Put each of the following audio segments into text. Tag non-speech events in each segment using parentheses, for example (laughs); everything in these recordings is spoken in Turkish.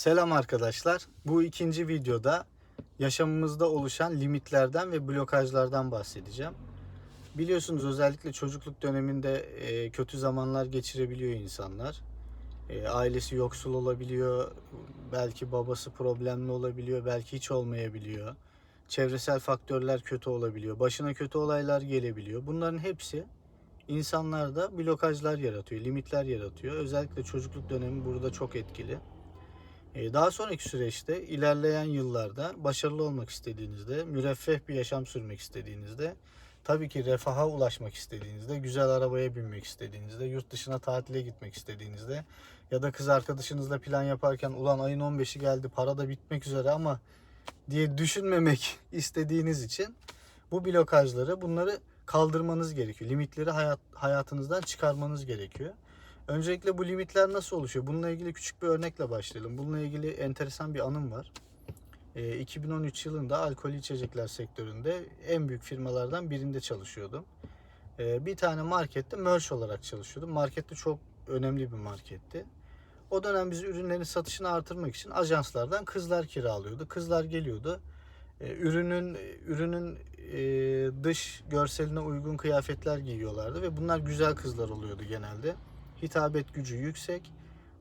Selam arkadaşlar. Bu ikinci videoda yaşamımızda oluşan limitlerden ve blokajlardan bahsedeceğim. Biliyorsunuz özellikle çocukluk döneminde e, kötü zamanlar geçirebiliyor insanlar. E, ailesi yoksul olabiliyor, belki babası problemli olabiliyor, belki hiç olmayabiliyor. Çevresel faktörler kötü olabiliyor, başına kötü olaylar gelebiliyor. Bunların hepsi insanlarda blokajlar yaratıyor, limitler yaratıyor. Özellikle çocukluk dönemi burada çok etkili. Ee, Daha sonraki süreçte ilerleyen yıllarda başarılı olmak istediğinizde, müreffeh bir yaşam sürmek istediğinizde, tabii ki refaha ulaşmak istediğinizde, güzel arabaya binmek istediğinizde, yurt dışına tatile gitmek istediğinizde ya da kız arkadaşınızla plan yaparken ulan ayın 15'i geldi para da bitmek üzere ama diye düşünmemek (laughs) istediğiniz için bu blokajları bunları kaldırmanız gerekiyor. Limitleri hayat, hayatınızdan çıkarmanız gerekiyor. Öncelikle bu limitler nasıl oluşuyor? Bununla ilgili küçük bir örnekle başlayalım. Bununla ilgili enteresan bir anım var. Ee, 2013 yılında alkol içecekler sektöründe en büyük firmalardan birinde çalışıyordum. Ee, bir tane markette merch olarak çalışıyordum. Markette çok önemli bir marketti. O dönem biz ürünlerin satışını artırmak için ajanslardan kızlar kiralıyordu. Kızlar geliyordu. Ee, ürünün ürünün e, dış görseline uygun kıyafetler giyiyorlardı ve bunlar güzel kızlar oluyordu genelde hitabet gücü yüksek,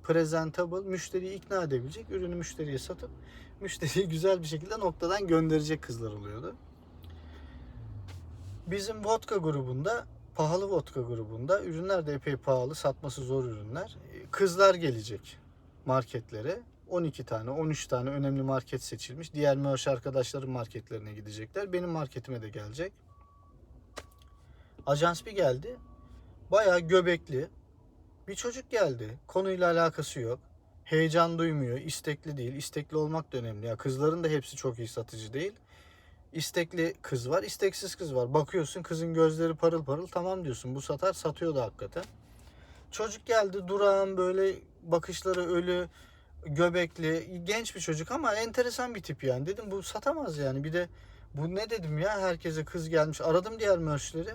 presentable, müşteriyi ikna edebilecek, ürünü müşteriye satıp müşteriyi (laughs) güzel bir şekilde noktadan gönderecek kızlar oluyordu. Bizim vodka grubunda, pahalı vodka grubunda ürünler de epey pahalı, satması zor ürünler. Kızlar gelecek marketlere. 12 tane, 13 tane önemli market seçilmiş. Diğer merch arkadaşların marketlerine gidecekler. Benim marketime de gelecek. Ajans bir geldi. Bayağı göbekli, bir çocuk geldi. Konuyla alakası yok. Heyecan duymuyor. istekli değil. İstekli olmak da önemli. Ya kızların da hepsi çok iyi satıcı değil. İstekli kız var, isteksiz kız var. Bakıyorsun kızın gözleri parıl parıl tamam diyorsun. Bu satar satıyor da hakikaten. Çocuk geldi durağan böyle bakışları ölü, göbekli, genç bir çocuk ama enteresan bir tip yani. Dedim bu satamaz yani. Bir de bu ne dedim ya herkese kız gelmiş. Aradım diğer mörşleri.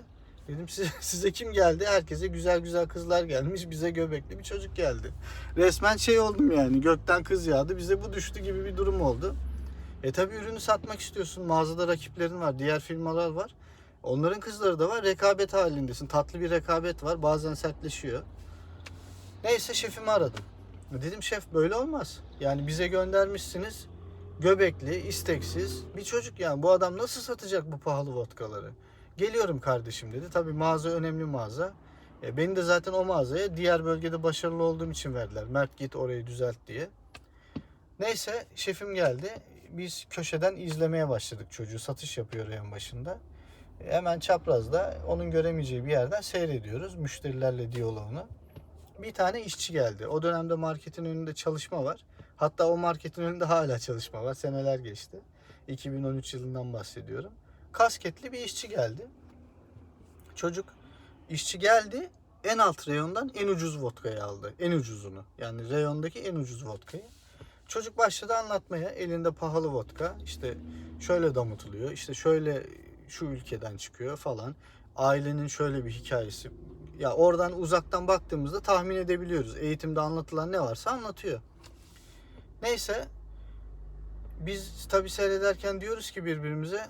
Dedim size, size kim geldi? Herkese güzel güzel kızlar gelmiş. Bize göbekli bir çocuk geldi. Resmen şey oldum yani. Gökten kız yağdı. Bize bu düştü gibi bir durum oldu. E tabi ürünü satmak istiyorsun. Mağazada rakiplerin var. Diğer firmalar var. Onların kızları da var. Rekabet halindesin. Tatlı bir rekabet var. Bazen sertleşiyor. Neyse şefimi aradım. Dedim şef böyle olmaz. Yani bize göndermişsiniz. Göbekli, isteksiz bir çocuk yani. Bu adam nasıl satacak bu pahalı vodkaları? Geliyorum kardeşim dedi. Tabii mağaza önemli mağaza. E, beni de zaten o mağazaya diğer bölgede başarılı olduğum için verdiler. Mert git orayı düzelt diye. Neyse şefim geldi. Biz köşeden izlemeye başladık çocuğu. Satış yapıyor en başında. E, hemen çaprazda onun göremeyeceği bir yerden seyrediyoruz. Müşterilerle diyaloğunu. Bir tane işçi geldi. O dönemde marketin önünde çalışma var. Hatta o marketin önünde hala çalışma var. Seneler geçti. 2013 yılından bahsediyorum kasketli bir işçi geldi. Çocuk işçi geldi en alt reyondan en ucuz vodkayı aldı. En ucuzunu. Yani reyondaki en ucuz vodkayı. Çocuk başladı anlatmaya. Elinde pahalı vodka. İşte şöyle damıtılıyor. İşte şöyle şu ülkeden çıkıyor falan. Ailenin şöyle bir hikayesi. Ya oradan uzaktan baktığımızda tahmin edebiliyoruz. Eğitimde anlatılan ne varsa anlatıyor. Neyse biz tabi seyrederken diyoruz ki birbirimize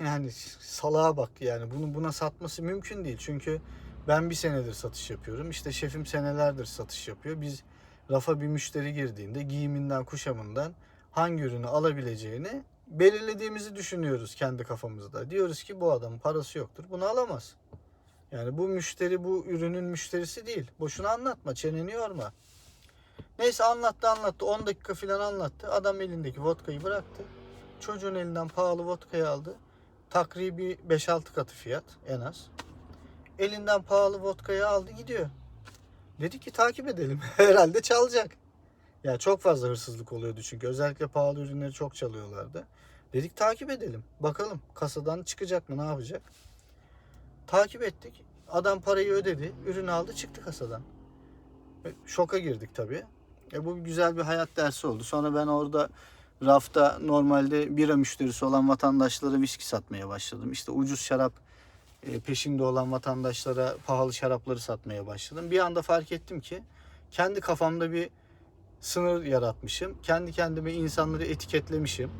yani salağa bak yani bunu buna satması mümkün değil. Çünkü ben bir senedir satış yapıyorum. İşte şefim senelerdir satış yapıyor. Biz rafa bir müşteri girdiğinde giyiminden, kuşamından hangi ürünü alabileceğini belirlediğimizi düşünüyoruz kendi kafamızda. Diyoruz ki bu adamın parası yoktur. Bunu alamaz. Yani bu müşteri bu ürünün müşterisi değil. Boşuna anlatma, çeneni yorma. Neyse anlattı anlattı. 10 dakika falan anlattı. Adam elindeki vodkayı bıraktı. Çocuğun elinden pahalı vodkayı aldı takribi 5-6 katı fiyat en az. Elinden pahalı vodkayı aldı gidiyor. Dedi ki takip edelim. (laughs) Herhalde çalacak. Ya yani çok fazla hırsızlık oluyordu çünkü özellikle pahalı ürünleri çok çalıyorlardı. Dedik takip edelim. Bakalım kasadan çıkacak mı ne yapacak? Takip ettik. Adam parayı ödedi. Ürünü aldı çıktı kasadan. E, şoka girdik tabii. E, bu güzel bir hayat dersi oldu. Sonra ben orada rafta normalde bira müşterisi olan vatandaşlara viski satmaya başladım. İşte ucuz şarap e, peşinde olan vatandaşlara pahalı şarapları satmaya başladım. Bir anda fark ettim ki kendi kafamda bir sınır yaratmışım. Kendi kendime insanları etiketlemişim.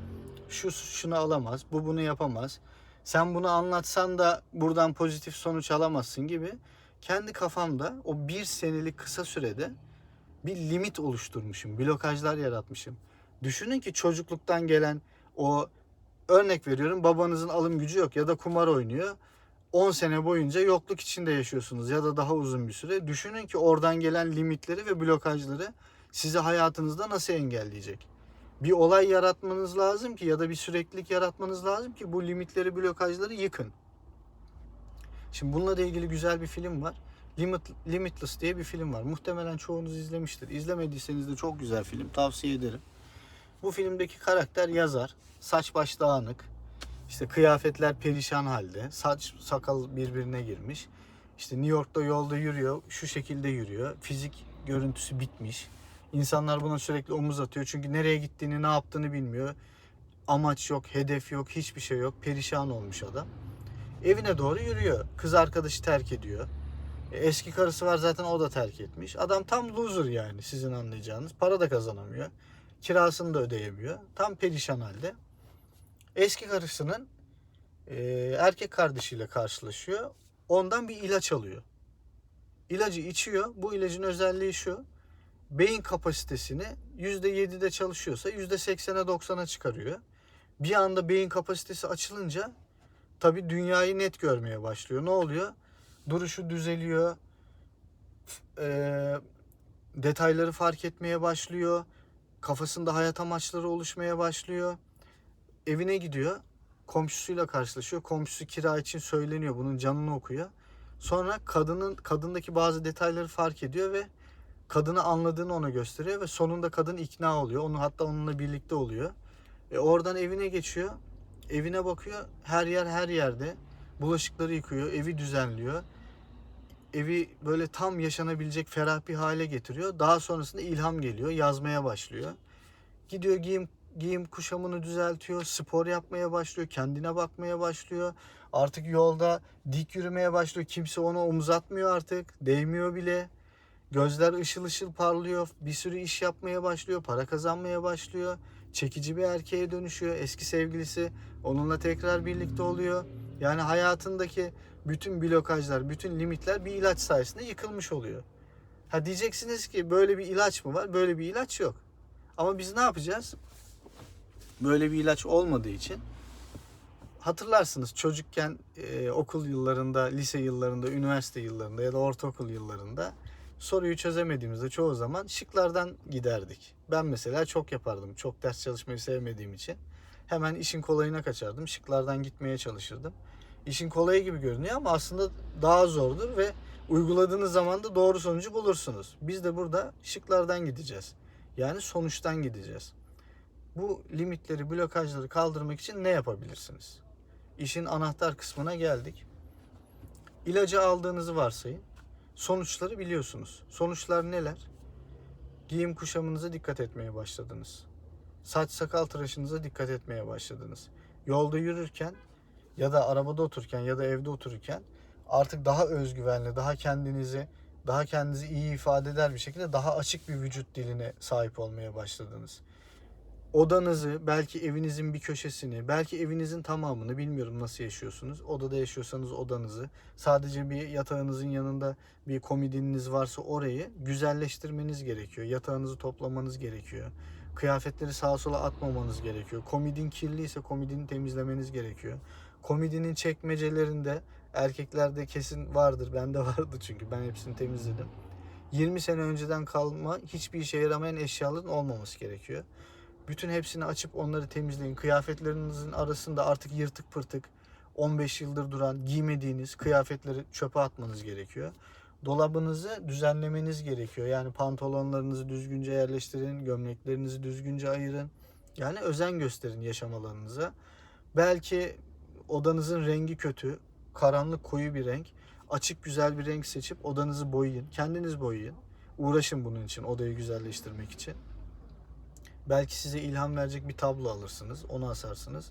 Şu şunu alamaz, bu bunu yapamaz. Sen bunu anlatsan da buradan pozitif sonuç alamazsın gibi. Kendi kafamda o bir senelik kısa sürede bir limit oluşturmuşum. Blokajlar yaratmışım. Düşünün ki çocukluktan gelen o örnek veriyorum babanızın alım gücü yok ya da kumar oynuyor. 10 sene boyunca yokluk içinde yaşıyorsunuz ya da daha uzun bir süre. Düşünün ki oradan gelen limitleri ve blokajları sizi hayatınızda nasıl engelleyecek? Bir olay yaratmanız lazım ki ya da bir süreklilik yaratmanız lazım ki bu limitleri, blokajları yıkın. Şimdi bununla da ilgili güzel bir film var. Limit, Limitless diye bir film var. Muhtemelen çoğunuz izlemiştir. İzlemediyseniz de çok güzel film. Tavsiye ederim. Bu filmdeki karakter yazar. Saç baş dağınık. İşte kıyafetler perişan halde. Saç sakal birbirine girmiş. İşte New York'ta yolda yürüyor. Şu şekilde yürüyor. Fizik görüntüsü bitmiş. İnsanlar buna sürekli omuz atıyor. Çünkü nereye gittiğini, ne yaptığını bilmiyor. Amaç yok, hedef yok, hiçbir şey yok. Perişan olmuş adam. Evine doğru yürüyor. Kız arkadaşı terk ediyor. E, Eski karısı var zaten o da terk etmiş. Adam tam loser yani sizin anlayacağınız. Para da kazanamıyor. Kirasını da ödeyemiyor. Tam perişan halde. Eski karısının e, erkek kardeşiyle karşılaşıyor. Ondan bir ilaç alıyor. İlacı içiyor. Bu ilacın özelliği şu. Beyin kapasitesini %7'de çalışıyorsa %80'e 90'a çıkarıyor. Bir anda beyin kapasitesi açılınca tabii dünyayı net görmeye başlıyor. Ne oluyor? Duruşu düzeliyor. Eee, detayları fark etmeye başlıyor. Kafasında hayat amaçları oluşmaya başlıyor. Evine gidiyor. Komşusuyla karşılaşıyor. Komşusu kira için söyleniyor. Bunun canını okuyor. Sonra kadının kadındaki bazı detayları fark ediyor ve kadını anladığını ona gösteriyor ve sonunda kadın ikna oluyor. Onu hatta onunla birlikte oluyor. E oradan evine geçiyor. Evine bakıyor. Her yer her yerde. Bulaşıkları yıkıyor, evi düzenliyor. Evi böyle tam yaşanabilecek ferah bir hale getiriyor. Daha sonrasında ilham geliyor, yazmaya başlıyor. Gidiyor giyim giyim kuşamını düzeltiyor, spor yapmaya başlıyor, kendine bakmaya başlıyor. Artık yolda dik yürümeye başlıyor. Kimse ona omuz atmıyor artık. Değmiyor bile. Gözler ışıl ışıl parlıyor. Bir sürü iş yapmaya başlıyor. Para kazanmaya başlıyor. Çekici bir erkeğe dönüşüyor. Eski sevgilisi onunla tekrar birlikte oluyor. Yani hayatındaki bütün blokajlar, bütün limitler bir ilaç sayesinde yıkılmış oluyor. Ha diyeceksiniz ki böyle bir ilaç mı var? Böyle bir ilaç yok. Ama biz ne yapacağız? Böyle bir ilaç olmadığı için hatırlarsınız çocukken e, okul yıllarında, lise yıllarında, üniversite yıllarında ya da ortaokul yıllarında soruyu çözemediğimizde çoğu zaman şıklardan giderdik. Ben mesela çok yapardım. Çok ders çalışmayı sevmediğim için. Hemen işin kolayına kaçardım. Şıklardan gitmeye çalışırdım. İşin kolayı gibi görünüyor ama aslında daha zordur ve uyguladığınız zaman da doğru sonucu bulursunuz. Biz de burada şıklardan gideceğiz. Yani sonuçtan gideceğiz. Bu limitleri, blokajları kaldırmak için ne yapabilirsiniz? İşin anahtar kısmına geldik. İlacı aldığınızı varsayın. Sonuçları biliyorsunuz. Sonuçlar neler? Giyim kuşamınıza dikkat etmeye başladınız. Saç sakal tıraşınıza dikkat etmeye başladınız. Yolda yürürken ya da arabada otururken ya da evde otururken artık daha özgüvenli, daha kendinizi daha kendinizi iyi ifade eder bir şekilde daha açık bir vücut diline sahip olmaya başladınız. Odanızı, belki evinizin bir köşesini, belki evinizin tamamını bilmiyorum nasıl yaşıyorsunuz. Odada yaşıyorsanız odanızı, sadece bir yatağınızın yanında bir komodininiz varsa orayı güzelleştirmeniz gerekiyor. Yatağınızı toplamanız gerekiyor. Kıyafetleri sağa sola atmamanız gerekiyor. Komodin kirliyse komodini temizlemeniz gerekiyor. Komodinin çekmecelerinde erkeklerde kesin vardır. Bende (laughs) vardı çünkü ben hepsini temizledim. 20 sene önceden kalma hiçbir işe yaramayan eşyaların olmaması gerekiyor. Bütün hepsini açıp onları temizleyin. Kıyafetlerinizin arasında artık yırtık pırtık 15 yıldır duran giymediğiniz kıyafetleri çöpe atmanız gerekiyor. Dolabınızı düzenlemeniz gerekiyor. Yani pantolonlarınızı düzgünce yerleştirin, gömleklerinizi düzgünce ayırın. Yani özen gösterin yaşam alanınıza. Belki odanızın rengi kötü, karanlık koyu bir renk. Açık güzel bir renk seçip odanızı boyayın. Kendiniz boyayın. Uğraşın bunun için, odayı güzelleştirmek için. Belki size ilham verecek bir tablo alırsınız, onu asarsınız.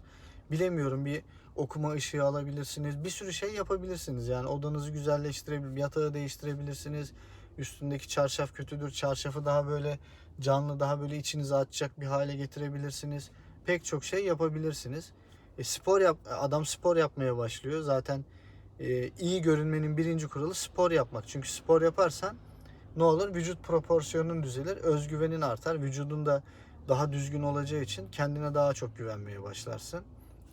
Bilemiyorum bir okuma ışığı alabilirsiniz. Bir sürü şey yapabilirsiniz. Yani odanızı güzelleştirebilir, yatağı değiştirebilirsiniz. Üstündeki çarşaf kötüdür. Çarşafı daha böyle canlı, daha böyle içinize açacak bir hale getirebilirsiniz. Pek çok şey yapabilirsiniz. E, spor yap, adam spor yapmaya başlıyor. Zaten e, iyi görünmenin birinci kuralı spor yapmak. Çünkü spor yaparsan ne olur? Vücut proporsiyonun düzelir, özgüvenin artar. Vücudun da daha düzgün olacağı için kendine daha çok güvenmeye başlarsın.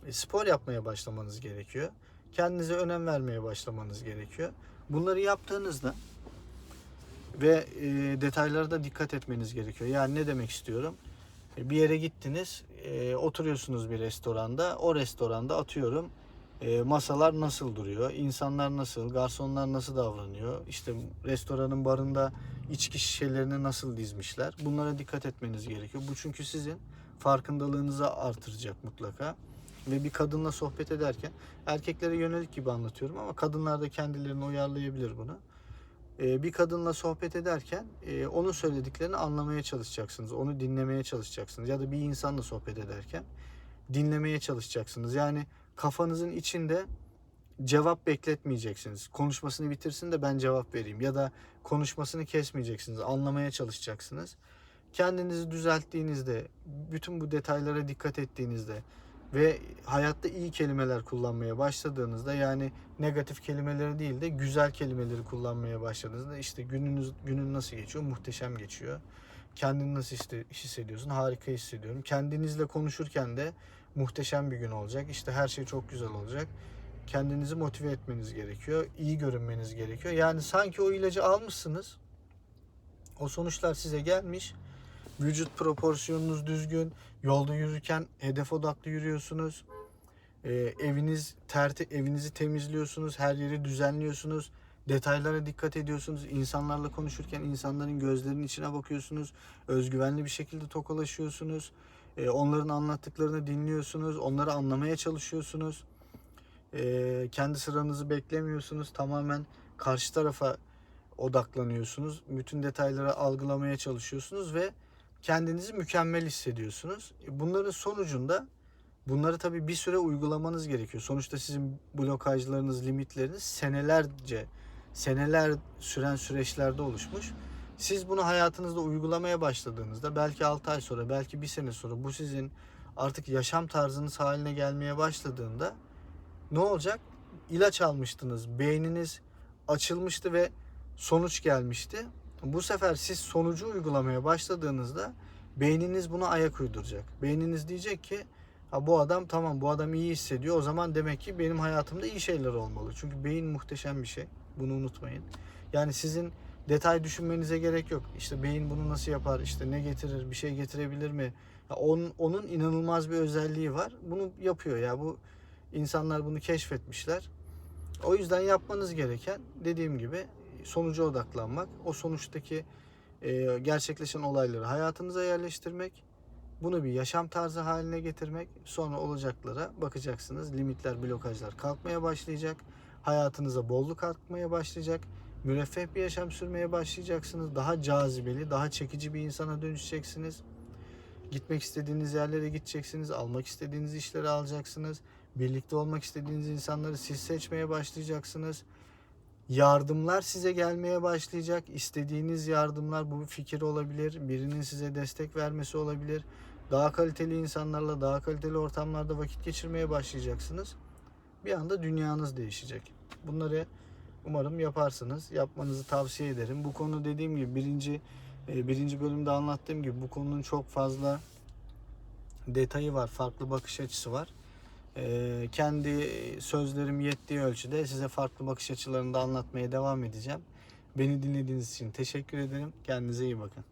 E, spor yapmaya başlamanız gerekiyor. Kendinize önem vermeye başlamanız gerekiyor. Bunları yaptığınızda ve e, detaylara da dikkat etmeniz gerekiyor. Yani ne demek istiyorum? E, bir yere gittiniz, e, oturuyorsunuz bir restoranda. O restoranda atıyorum e, masalar nasıl duruyor, insanlar nasıl, garsonlar nasıl davranıyor, işte restoranın barında içki şişelerini nasıl dizmişler. Bunlara dikkat etmeniz gerekiyor. Bu çünkü sizin farkındalığınızı artıracak mutlaka. Ve bir kadınla sohbet ederken erkeklere yönelik gibi anlatıyorum ama kadınlar da kendilerini uyarlayabilir bunu. Ee, bir kadınla sohbet ederken e, onun söylediklerini anlamaya çalışacaksınız. Onu dinlemeye çalışacaksınız. Ya da bir insanla sohbet ederken dinlemeye çalışacaksınız. Yani kafanızın içinde cevap bekletmeyeceksiniz. Konuşmasını bitirsin de ben cevap vereyim. Ya da konuşmasını kesmeyeceksiniz. Anlamaya çalışacaksınız. Kendinizi düzelttiğinizde, bütün bu detaylara dikkat ettiğinizde ve hayatta iyi kelimeler kullanmaya başladığınızda yani negatif kelimeleri değil de güzel kelimeleri kullanmaya başladığınızda işte gününüz günün nasıl geçiyor? Muhteşem geçiyor. Kendini nasıl hisse- hissediyorsun? Harika hissediyorum. Kendinizle konuşurken de muhteşem bir gün olacak. İşte her şey çok güzel olacak. Kendinizi motive etmeniz gerekiyor. iyi görünmeniz gerekiyor. Yani sanki o ilacı almışsınız. O sonuçlar size gelmiş. Vücut proporsiyonunuz düzgün. Yolda yürürken hedef odaklı yürüyorsunuz. Ee, eviniz terti evinizi temizliyorsunuz. Her yeri düzenliyorsunuz. Detaylara dikkat ediyorsunuz. İnsanlarla konuşurken insanların gözlerinin içine bakıyorsunuz. Özgüvenli bir şekilde tokalaşıyorsunuz. Ee, onların anlattıklarını dinliyorsunuz. Onları anlamaya çalışıyorsunuz. Ee, kendi sıranızı beklemiyorsunuz. Tamamen karşı tarafa odaklanıyorsunuz. Bütün detayları algılamaya çalışıyorsunuz ve kendinizi mükemmel hissediyorsunuz. Bunların sonucunda bunları tabii bir süre uygulamanız gerekiyor. Sonuçta sizin blokajlarınız, limitleriniz senelerce, seneler süren süreçlerde oluşmuş. Siz bunu hayatınızda uygulamaya başladığınızda belki 6 ay sonra, belki bir sene sonra bu sizin artık yaşam tarzınız haline gelmeye başladığında ne olacak? İlaç almıştınız, beyniniz açılmıştı ve sonuç gelmişti. Bu sefer siz sonucu uygulamaya başladığınızda beyniniz buna ayak uyduracak. Beyniniz diyecek ki ha bu adam tamam bu adam iyi hissediyor. O zaman demek ki benim hayatımda iyi şeyler olmalı. Çünkü beyin muhteşem bir şey. Bunu unutmayın. Yani sizin detay düşünmenize gerek yok. İşte beyin bunu nasıl yapar? İşte ne getirir? Bir şey getirebilir mi? Ya onun, onun inanılmaz bir özelliği var. Bunu yapıyor ya. Bu insanlar bunu keşfetmişler. O yüzden yapmanız gereken dediğim gibi sonuca odaklanmak. O sonuçtaki e, gerçekleşen olayları hayatınıza yerleştirmek. Bunu bir yaşam tarzı haline getirmek. Sonra olacaklara bakacaksınız. Limitler, blokajlar kalkmaya başlayacak. Hayatınıza bolluk artmaya başlayacak. Müreffeh bir yaşam sürmeye başlayacaksınız. Daha cazibeli, daha çekici bir insana dönüşeceksiniz. Gitmek istediğiniz yerlere gideceksiniz. Almak istediğiniz işleri alacaksınız. Birlikte olmak istediğiniz insanları siz seçmeye başlayacaksınız. Yardımlar size gelmeye başlayacak. İstediğiniz yardımlar bu bir fikir olabilir. Birinin size destek vermesi olabilir. Daha kaliteli insanlarla, daha kaliteli ortamlarda vakit geçirmeye başlayacaksınız. Bir anda dünyanız değişecek. Bunları umarım yaparsınız. Yapmanızı tavsiye ederim. Bu konu dediğim gibi birinci e, birinci bölümde anlattığım gibi bu konunun çok fazla detayı var, farklı bakış açısı var. Ee, kendi sözlerim yettiği ölçüde size farklı bakış açılarını da anlatmaya devam edeceğim. Beni dinlediğiniz için teşekkür ederim. Kendinize iyi bakın.